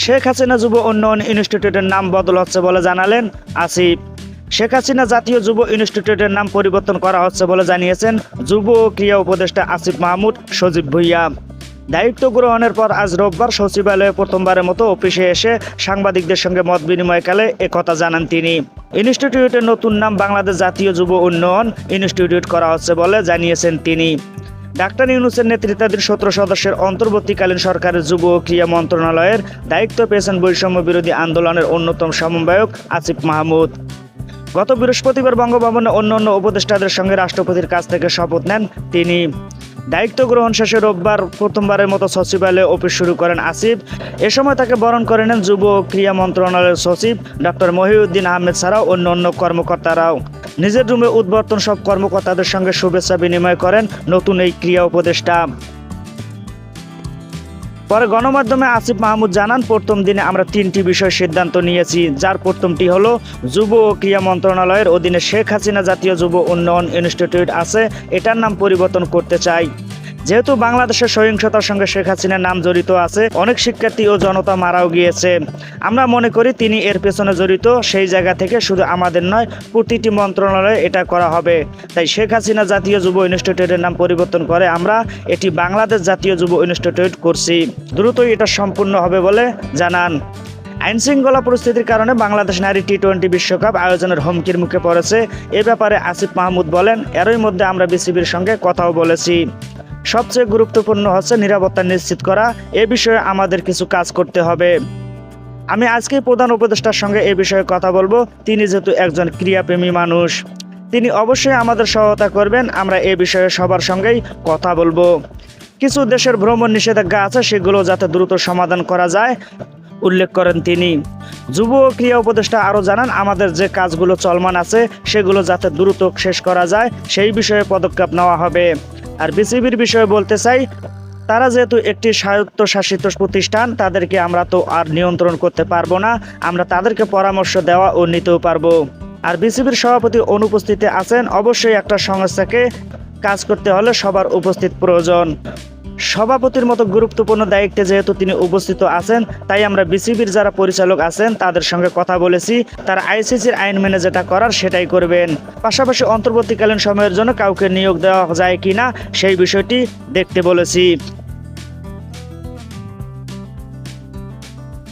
শেখ হাসিনা যুব উন্নয়ন ইনস্টিটিউটের নাম বদল হচ্ছে বলে জানালেন আসিফ। শেখ হাসিনা জাতীয় যুব ইনস্টিটিউটের নাম পরিবর্তন করা হচ্ছে বলে জানিয়েছেন যুব ও ক্রীড়া উপদেষ্টা আসিফ মাহমুদ সজীব ভুইয়া। দায়িত্ব গ্রহণের পর আজ রোববার সচিবালয়ে প্রথমবারের মতো অফিসে এসে সাংবাদিকদের সঙ্গে মত বিনিময়কালে একথা জানান তিনি। ইনস্টিটিউটের নতুন নাম বাংলাদেশ জাতীয় যুব উন্নয়ন ইনস্টিটিউট করা হচ্ছে বলে জানিয়েছেন তিনি। ডাক্তার ইউনুসের নেতৃত্বাধীন সতেরো সদস্যের অন্তর্বর্তীকালীন সরকারের যুব ও ক্রীড়া মন্ত্রণালয়ের দায়িত্ব পেয়েছেন বৈষম্য বিরোধী আন্দোলনের অন্যতম সমন্বয়ক আসিফ মাহমুদ। গত বৃহস্পতিবার বঙ্গভবনে অন্যান্য উপদেষ্টাদের সঙ্গে রাষ্ট্রপতির কাছ থেকে শপথ নেন তিনি। দায়িত্ব গ্রহণ শেষে রোববার প্রথমবারের মতো সচিবালয়ে অফিস শুরু করেন আসিফ। এ সময় তাকে বরণ করে নেন যুব ও ক্রীড়া মন্ত্রণালয়ের সচিব ডক্টর মহিউদ্দিন আহমেদ ছাড়াও অন্য অন্য কর্মকর্তারাও। নিজের রুমে উদ্বর্তন সব কর্মকর্তাদের সঙ্গে শুভেচ্ছা বিনিময় করেন নতুন এই ক্রিয়া উপদেষ্টা। পরে গণমাধ্যমে আসিফ মাহমুদ জানান, প্রথম দিনে আমরা তিনটি বিষয় সিদ্ধান্ত নিয়েছি। যার প্রথমটি হলো, যুব ও ক্রিয়া মন্ত্রণালয়ের অধীনে শেখ হাসিনা জাতীয় যুব উন্নয়ন ইনস্টিটিউট আছে, এটার নাম পরিবর্তন করতে চাই। যেহেতু বাংলাদেশের সহিংসতার সঙ্গে শেখ হাসিনার নাম জড়িত আছে, অনেক শিক্ষার্থী ও জনতা মারাও গিয়েছে। আমরা মনে করি তিনি এর পেছনে জড়িত, সেই জায়গা থেকে শুধু আমাদের নয়, প্রতিটি মন্ত্রণালয়ে এটা করা হবে। তাই শেখ হাসিনা জাতীয় যুব ইনস্টিটিউটের নাম পরিবর্তন করে আমরা এটি বাংলাদেশ জাতীয় যুব ইনস্টিটিউট করছি। দ্রুতই এটা সম্পূর্ণ হবে বলে জানান। আইন শৃঙ্খলা পরিস্থিতির কারণে বাংলাদেশ নারী টি টোয়েন্টি বিশ্বকাপ আয়োজনের হুমকির মুখে পড়েছে। এ ব্যাপারে আসিফ মাহমুদ বলেন, এরই মধ্যে আমরা বিসিবির সঙ্গে কথাও বলেছি। সবচেয়ে গুরুত্বপূর্ণ হচ্ছে নিরাপত্তা নিশ্চিত করা। এ বিষয়ে আমাদের কিছু কাজ করতে হবে। আমি আজকে প্রধান উপদেষ্টার সঙ্গে এ বিষয়ে কথা বলব। তিনি যেহেতু একজন ক্রিয়াপ্রেমী মানুষ, তিনি অবশ্যই আমাদের সহায়তা করবেন। আমরা এ বিষয়ে সবার সঙ্গেই কথা বলব। কিছু দেশের ভ্রমণ নিষেধাজ্ঞা আছে, সেগুলো যাতে দ্রুত সমাধান করা যায়, উল্লেখ করেন তিনি। যুব ক্রিয়া উপদেষ্টা আরও জানান, আমাদের যে কাজগুলো চলমান আছে, সেগুলো যাতে দ্রুত শেষ করা যায়, সেই বিষয়ে পদক্ষেপ নেওয়া হবে। আর বিসিবির বিষয়ে বলতে চাই, তারা যেহেতু একটি স্বায়ত্তশাসিত প্রতিষ্ঠান, তাদেরকে আমরা তো আর নিয়ন্ত্রণ করতে পারব না, আমরা তাদেরকে পরামর্শ দেওয়া ও নিতেও পারব। আর বিসিবির সভাপতি অনুপস্থিতে আছেন, অবশ্যই একটা সংস্থাকে কাজ করতে হলে সবার উপস্থিত প্রয়োজন। সভাপতির মতো গুরুত্বপূর্ণ দায়িত্বে যেহেতু তিনি উপস্থিত আছেন, তাই আমরা বিসিবির যারা পরিচালক আছেন, তাদের সঙ্গে কথা বলেছি। তারা আইসিসির আইন মেনে যেটা করার সেটাই করবেন। পাশাপাশি অন্তর্বর্তীকালীন সময়ের জন্য কাউকে নিয়োগ দেওয়া যায় কিনা সেই বিষয়টি দেখতে বলেছি।